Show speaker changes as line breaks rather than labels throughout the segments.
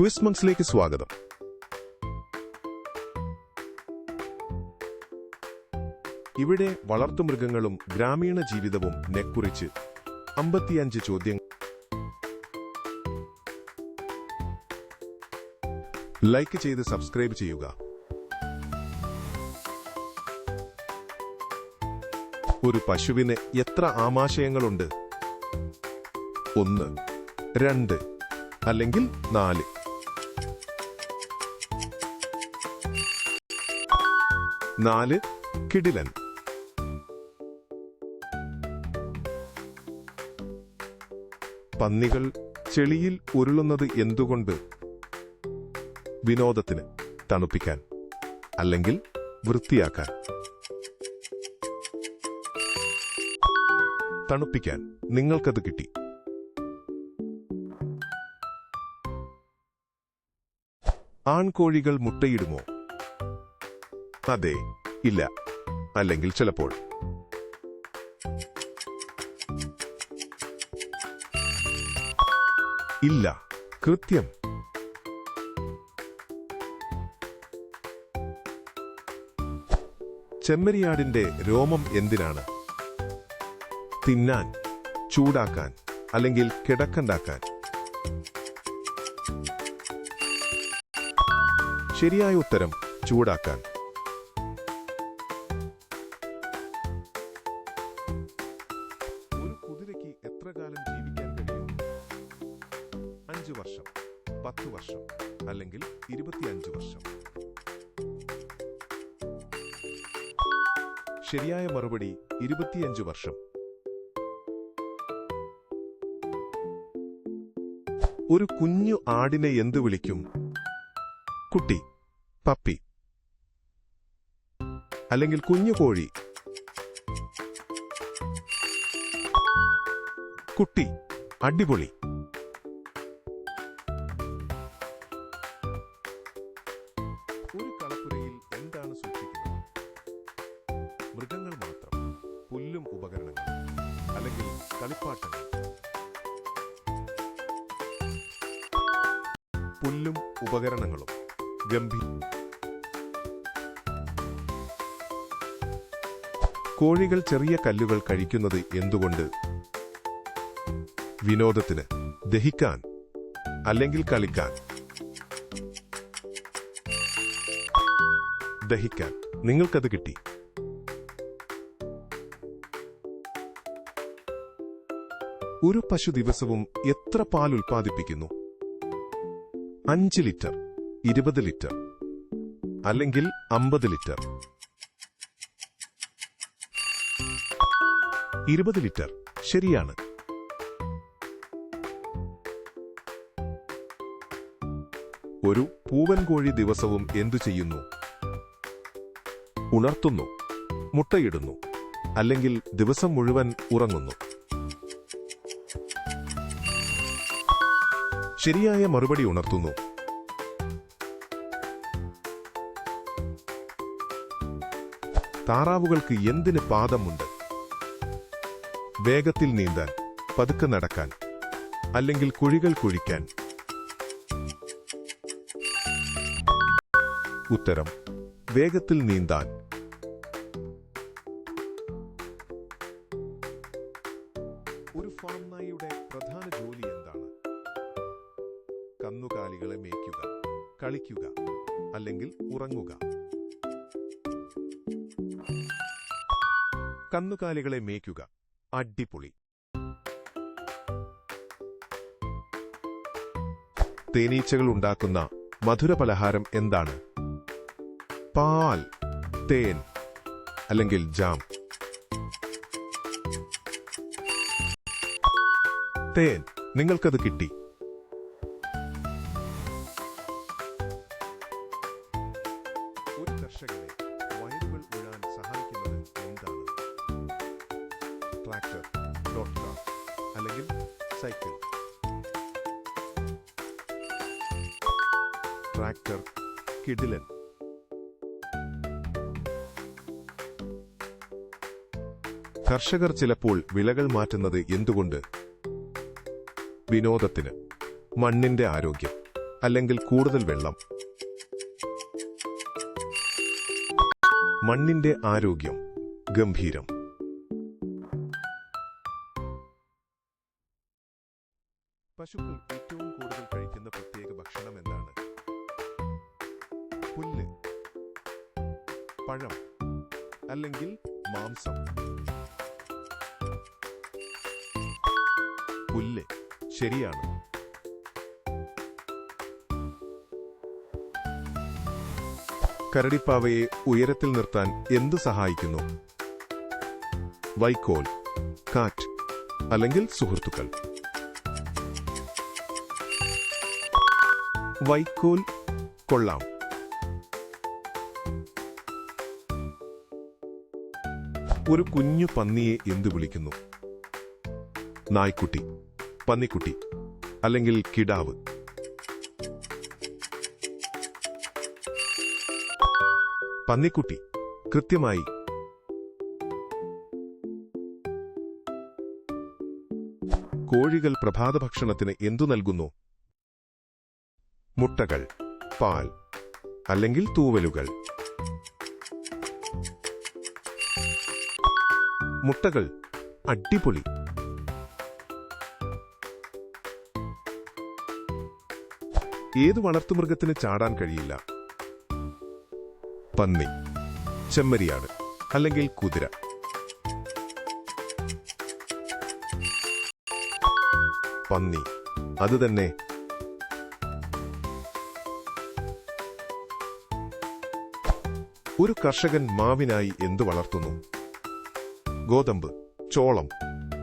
Quiz മങ്സിലേക്ക് സ്വാഗതം. ഇവിടെ വളർത്തുമൃഗങ്ങളും ഗ്രാമീണ ജീവിതവും നെക്കുറിച്ച് അമ്പത്തിയഞ്ച് ചോദ്യങ്ങൾ. ലൈക്ക് ചെയ്ത് സബ്സ്ക്രൈബ് ചെയ്യുക. ഒരു പശുവിന് എത്ര ആമാശയങ്ങളുണ്ട്? ഒന്ന് രണ്ട് അല്ലെങ്കിൽ നാല്. നാല് കിടിലൻ. പന്നികൾ ചെളിയിൽ ഉരുളുന്നത് എന്തുകൊണ്ട്? വിനോദത്തിന് തണുപ്പിക്കാൻ അല്ലെങ്കിൽ വൃത്തിയാക്കാൻ. തണുപ്പിക്കാൻ നിങ്ങൾക്കത് കിട്ടി. ആൺകോഴികൾ മുട്ടയിടുമോ? അതെ ഇല്ല. അല്ലെങ്കിൽ ചിലപ്പോൾ. ഇല്ല കൃത്യം. ചെമ്മരിയാടിന്റെ രോമം എന്തിനാണ്? തിന്നാൻ ചൂടാക്കാൻ അല്ലെങ്കിൽ കിടക്കണ്ടാക്കാൻ. ശരിയായ ഉത്തരം ചൂടാക്കാൻ. ശരിയായ മറുപടി ഇരുപത്തിയഞ്ച് വർഷം. ഒരു കുഞ്ഞു ആടിനെ എന്തു വിളിക്കും? കുട്ടി പപ്പി. അല്ലെങ്കിൽ കുഞ്ഞു കോഴി. കുട്ടി അടിപൊളി. ഒരു കളപ്പുരയിൽ കളിപ്പാട്ടങ്ങൾ പുല്ലും ഉപകരണങ്ങളും ഗംഭീര കോഴികൾ ചെറിയ കല്ലുകൾ കഴിക്കുന്നത് എന്തുകൊണ്ട്? വിനോദത്തിന് ദഹിക്കാൻ അല്ലെങ്കിൽ കളിക്കാൻ? ദഹിക്കാൻ. നിങ്ങൾക്കത് കിട്ടി. ഒരു പശു ദിവസവും എത്ര പാൽ ഉൽപ്പാദിപ്പിക്കുന്നു? അഞ്ച് ലിറ്റർ ഇരുപത് ലിറ്റർ അല്ലെങ്കിൽ അമ്പത് ലിറ്റർ. ഇരുപത് ലിറ്റർ ശരിയാണ്. ഒരു പൂവൻ കോഴി ദിവസവും എന്തു ചെയ്യുന്നു? ഉണർത്തുന്നു മുട്ടയിടുന്നു അല്ലെങ്കിൽ ദിവസം മുഴുവൻ ഉറങ്ങുന്നു. ശരിയായ മറുപടി ഉണർത്തുന്നു. താറാവുകൾക്ക് എന്തിന് പാദമുണ്ട്? വേഗത്തിൽ നീന്താൻ പതുക്കെ നടക്കാൻ അല്ലെങ്കിൽ കുഴികൾ കുഴിക്കാൻ? ഉത്തരം വേഗത്തിൽ നീന്താൻ. ഉറങ്ങുക. കന്നുകാലികളെ മേയ്ക്കുക. അടിപൊളി. തേനീച്ചകൾ ഉണ്ടാക്കുന്ന മധുര പലഹാരം എന്താണ്? പാൽ തേൻ അല്ലെങ്കിൽ ജാം. തേൻ നിങ്ങൾക്കത് കിട്ടി. സൈക്കിൾ. ട്രാക്ടർ കിടിലൻ. കർഷകർ ചിലപ്പോൾ വിലകൾ മാറ്റുന്നത് എന്തുകൊണ്ട്? വിനോദത്തിന് മണ്ണിന്റെ ആരോഗ്യം അല്ലെങ്കിൽ കൂടുതൽ വെള്ളം. മണ്ണിന്റെ ആരോഗ്യം ഗംഭീരം. പശുക്കൾ ഏറ്റവും കൂടുതൽ കഴിക്കുന്ന പ്രത്യേക ഭക്ഷണം എന്താണ്? പുല്ല് പഴം അല്ലെങ്കിൽ മാംസം. പുല്ല് ശരിയാണ്. കരടിപ്പാവയെ ഉയരത്തിൽ നിർത്താൻ എന്ത് സഹായിക്കുന്നു? വൈക്കോൽ കാറ്റ് അല്ലെങ്കിൽ സുഹൃത്തുക്കൾ. വൈക്കോൽ കൊള്ളാം. ഒരു കുഞ്ഞു പന്നിയെ എന്തു വിളിക്കുന്നു? നായ്ക്കുട്ടി പന്നിക്കുട്ടി അല്ലെങ്കിൽ കിടാവ്? പന്നിക്കുട്ടി കൃത്യമായി. കോഴികൾ പ്രഭാതഭക്ഷണത്തിന് എന്തു നൽകുന്നു? മുട്ടകൾ പാൽ അല്ലെങ്കിൽ തൂവലുകൾ. മുട്ടകൾ അടിപൊളി. ഏത് വളർത്തുമൃഗത്തിന് ചാടാൻ കഴിയില്ല? പന്നി ചെമ്മരിയാട് അല്ലെങ്കിൽ കുതിര. പന്നി അത് ഒരു കർഷകൻ മാവിനായി എന്തു വളർത്തുന്നു? ഗോതമ്പ് ചോളം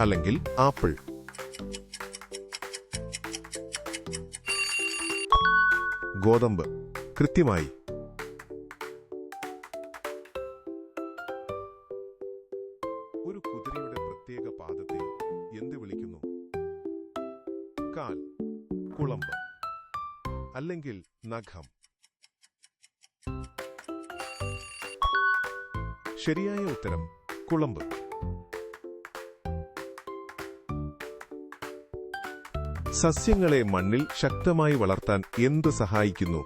അല്ലെങ്കിൽ ആപ്പിൾ? ഗോതമ്പ് കൃത്യമായി. ഒരു കുതിരയുടെ പ്രത്യേക പാദത്തെ എന്ത് വിളിക്കുന്നു? കാൽ കുളമ്പ് അല്ലെങ്കിൽ നഖം. ശരിയായ ഉത്തരം കുളമ്പ്. സസ്യങ്ങളെ മണ്ണിൽ ശക്തമായി വളർത്താൻ എന്ത് സഹായിക്കുന്നു?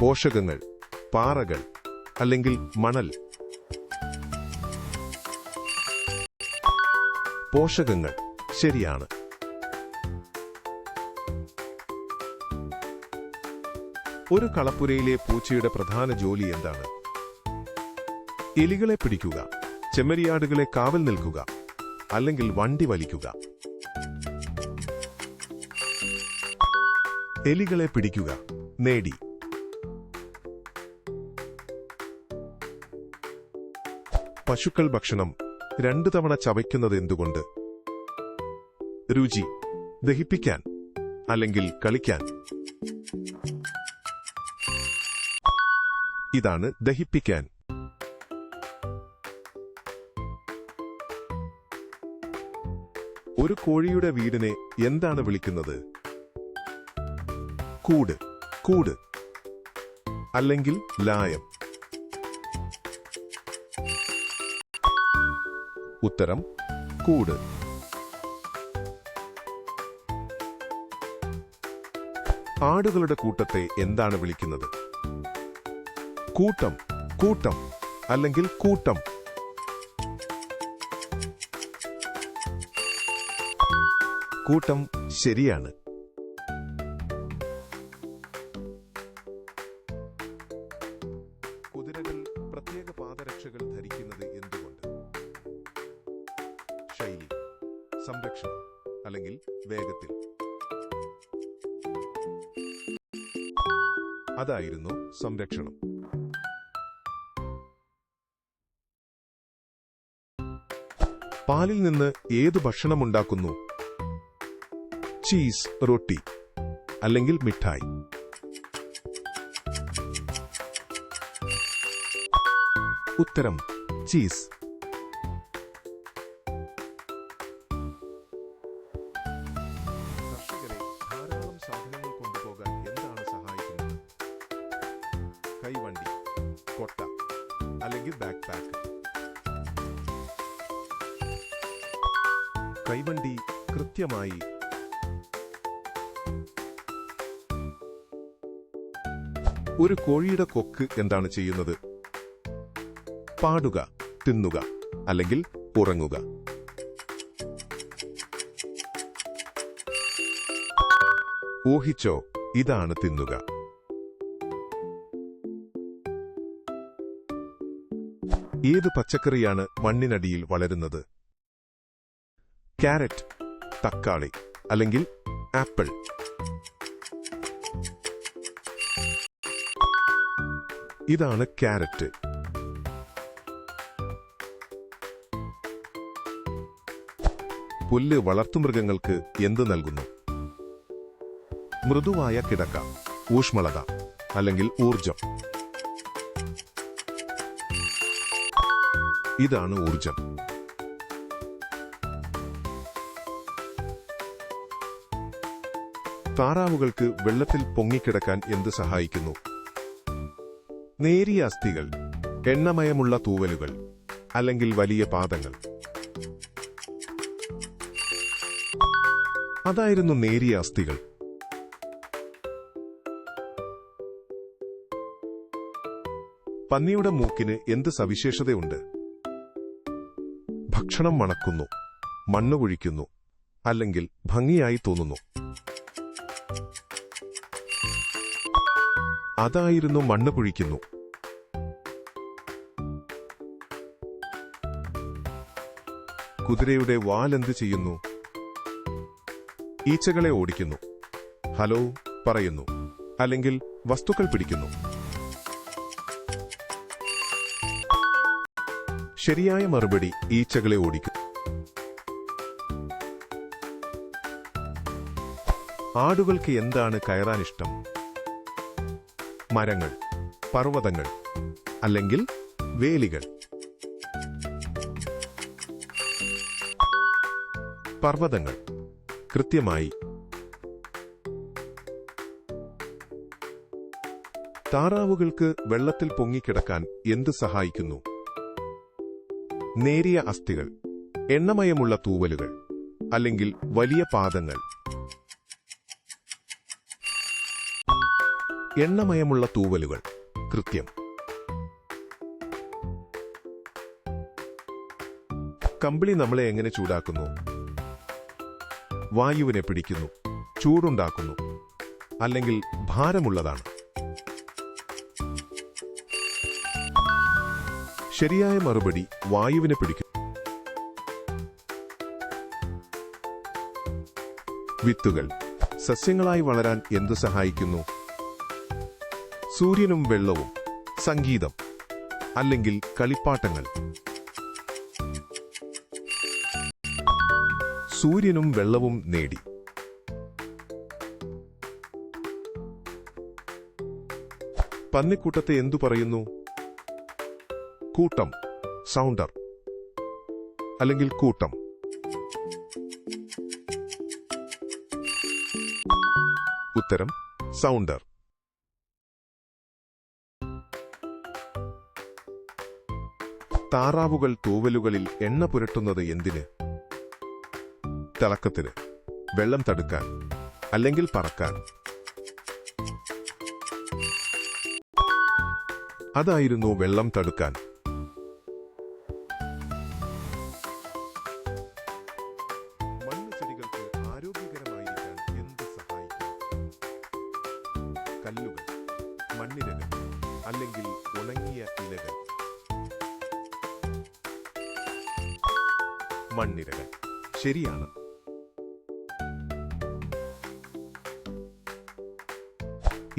പോഷകങ്ങൾ പാറകൾ അല്ലെങ്കിൽ മണൽ. പോഷകങ്ങൾ ശരിയാണ്. ഒരു കളപ്പുരയിലെ പൂച്ചയുടെ പ്രധാന ജോലി എന്താണ്? എലികളെ പിടിക്കുക ചെമ്മരിയാടുകളെ കാവൽ നിൽക്കുക അല്ലെങ്കിൽ വണ്ടി വലിക്കുക. എലികളെ പിടിക്കുക നേടി. പശുക്കൾ ഭക്ഷണം രണ്ടു തവണ ചവയ്ക്കുന്നത് എന്തുകൊണ്ട്? രുചി ദഹിപ്പിക്കാൻ അല്ലെങ്കിൽ കളിക്കാൻ. ഇതാണ് ദഹിപ്പിക്കാൻ. ഒരു കോഴിയുടെ വീടിനെ എന്താണ് വിളിക്കുന്നത്? കൂട് കൂട്. അല്ലെങ്കിൽ ലായം. ഉത്തരം കൂട്. ആടുകളുടെ കൂട്ടത്തെ എന്താണ് വിളിക്കുന്നത്? കൂട്ടം കൂട്ടം. അല്ലെങ്കിൽ കൂട്ടം. കൂട്ടം ശരിയാണ്. കുതിരകൾ പ്രത്യേക പാദരക്ഷകൾ ധരിക്കുന്നത് എന്തുകൊണ്ട്? ശൈലി സംരക്ഷണം അല്ലെങ്കിൽ വേഗത്തിൽ. അതായിരുന്നു സംരക്ഷണം. പാലിൽ നിന്ന് ഏതു ഭക്ഷണമുണ്ടാക്കുന്നു? ചീസ് റൊട്ടി അല്ലെങ്കിൽ മിഠായി. ഉത്തരം ചീസ്. കൈവണ്ടി കൊട്ട അല്ലെങ്കിൽ ബാക്ക് പാക്ക്. കൈവണ്ടി കൃത്യമായി ഒരു കോഴിയുടെ കൊക്ക് എന്താണ് ചെയ്യുന്നത്? പാടുക തിന്നുക അല്ലെങ്കിൽ ഉറങ്ങുക. ഊഹിച്ചോ ഇതാണ് തിന്നുക. ഏത് പച്ചക്കറിയാണ് മണ്ണിനടിയിൽ വളരുന്നത്? ക്യാരറ്റ് തക്കാളി അല്ലെങ്കിൽ ആപ്പിൾ. ഇതാണ് ക്യാരറ്റ്. പുല്ല് വളർത്തുമൃഗങ്ങൾക്ക് എന്ത് നൽകുന്നു? മൃദുവായ കിടക്ക ഊഷ്മളത അല്ലെങ്കിൽ ഊർജം ഇതാണ് ഊർജം താറാവുകൾക്ക് വെള്ളത്തിൽ പൊങ്ങിക്കിടക്കാൻ എന്ത് സഹായിക്കുന്നു? നേരിയ അസ്ഥികൾ എണ്ണമയമുള്ള തൂവലുകൾ അല്ലെങ്കിൽ വലിയ പാദങ്ങൾ. അതായിരുന്നു നേരിയ അസ്ഥികൾ. പന്നിയുടെ മൂക്കിന് എന്ത് സവിശേഷതയുണ്ട്? ഭക്ഷണം മണക്കുന്നു മണ്ണ് കുഴിക്കുന്നു അല്ലെങ്കിൽ ഭംഗിയായി തോന്നുന്നു. അതായിരുന്നു മണ്ണ് കുഴിക്കുന്നു. കുതിരയുടെ വാലെന്ത് ചെയ്യുന്നു? ഈച്ചകളെ ഓടിക്കുന്നു. ഹലോ പറയുന്നു. അല്ലെങ്കിൽ വസ്തുക്കൾ പിടിക്കുന്നു. ശരിയായ മറുപടി ഈച്ചകളെ ഓടിക്കും. ആടുകൾക്ക് എന്താണ് കയറാൻ ഇഷ്ടം മരങ്ങൾ പർവതങ്ങൾ അല്ലെങ്കിൽ വേലികൾ. പർവതങ്ങൾ കൃത്യമായി താറാവുകൾക്ക് വെള്ളത്തിൽ പൊങ്ങിക്കിടക്കാൻ എന്ത് സഹായിക്കുന്നു? നേരിയ അസ്ഥികൾ എണ്ണമയമുള്ള തൂവലുകൾ അല്ലെങ്കിൽ വലിയ പാദങ്ങൾ എണ്ണമയമുള്ള തൂവലുകൾ. കൃത്യം. കമ്പിളി നമ്മളെ എങ്ങനെ ചൂടാക്കുന്നു? വായുവിനെ പിടിക്കുന്നു ചൂടുണ്ടാക്കുന്നു അല്ലെങ്കിൽ ഭാരമുള്ളതാണ്. ശരിയായ മറുപടി വായുവിനെ പിടിക്കുന്നു വിത്തുകൾ. സസ്യങ്ങളായി വളരാൻ എന്തു സഹായിക്കുന്നു? സൂര്യനും വെള്ളവും സംഗീതം അല്ലെങ്കിൽ കളിപ്പാട്ടങ്ങൾ. സൂര്യനും വെള്ളവും നേടി. പന്നിക്കൂട്ടത്തെ എന്തു പറയുന്നു? കൂട്ടം സൗണ്ടർ അല്ലെങ്കിൽ കൂട്ടം. ഉത്തരം സൗണ്ടർ. താറാവുകൾ തൂവലുകളിൽ എണ്ണ പുരട്ടുന്നത് എന്തിന്? തിളക്കത്തിന്. വെള്ളം തടുക്കാൻ. അല്ലെങ്കിൽ പറക്കാൻ. അതായിരുന്നു വെള്ളം തടുക്കാൻ. ശരിയാണ്.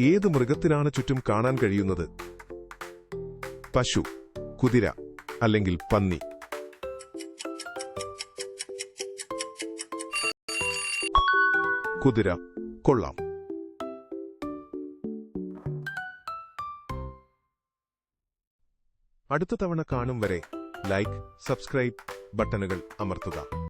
ഏത് മൃഗത്തിനാണ് ചുറ്റും കാണാൻ കഴിയുന്നത്? പശു കുതിര അല്ലെങ്കിൽ പന്നി. കുതിര കൊള്ളാം. അടുത്ത തവണ കാണും വരെ ലൈക്ക് സബ്സ്ക്രൈബ് ബട്ടണുകൾ അമർത്തുക.